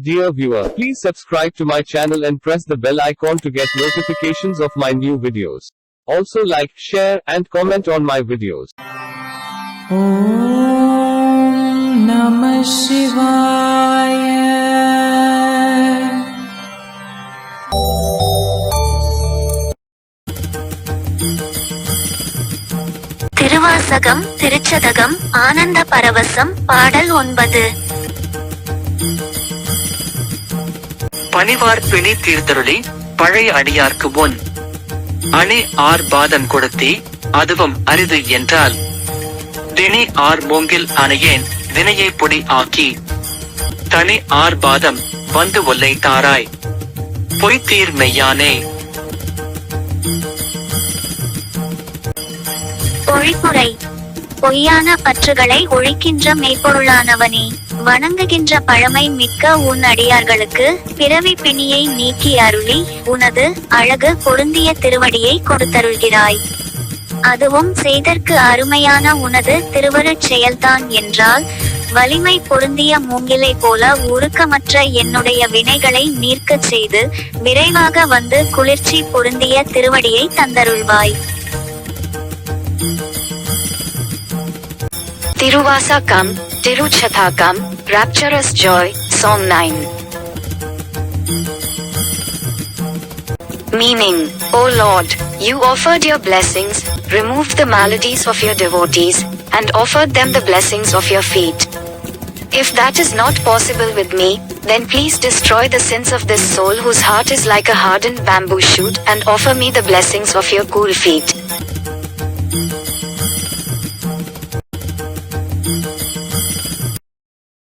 Dear viewer, please subscribe to my channel and press the bell icon to get notifications of my new videos. Also like, share, and comment on my videos. Om Namah Thiruvasagam Thiruchathagam ஆனந்த பரவசம் பாடல் ஒன்பது பணிவார் பிணி தீர்த்தருளி பழைய அடியார்க்கு முன். அணி R பாதம் கொடுத்தி அதுவும் அரிது என்றால் திணி ஆர் மூங்கில் அணையேன் வினையை பொடி ஆக்கி தனி ஆர் பாதம் வந்து ஒல்லை தாராய் பொய்த்தீர் மெய்யானே. பொழிப்புரை பொய்யான பற்றுகளை ஒழிக்கின்ற மெய்ப்பொருளானவனே. வணங்குகின்ற பழமை மிக்க உன் அடியார்களுக்கு பிறவி பிணியை நீக்கி அருளி உனது அழகு பொருந்திய திருவடியை கொடுத்தருள்கிறாய். அதுவும் செய்தற்கு அருமையான உனது திருவருட் செயல்தான் என்றால் வலிமை பொருந்திய மூங்கிலை போல உருக்கமற்ற என்னுடைய வினைகளை நீர்க்கச் செய்து விரைவாக வந்து குளிர்ச்சி பொருந்திய திருவடியை தந்தருள்வாய். Tiruvasakam, Tiruchathakam, Rapturous Joy, Song 9. Meaning, O Lord, you offered your blessings, removed the maladies of your devotees, and offered them the blessings of your feet. If that is not possible with me, then please destroy the sins of this soul whose heart is like a hardened bamboo shoot and offer me the blessings of your cool feet.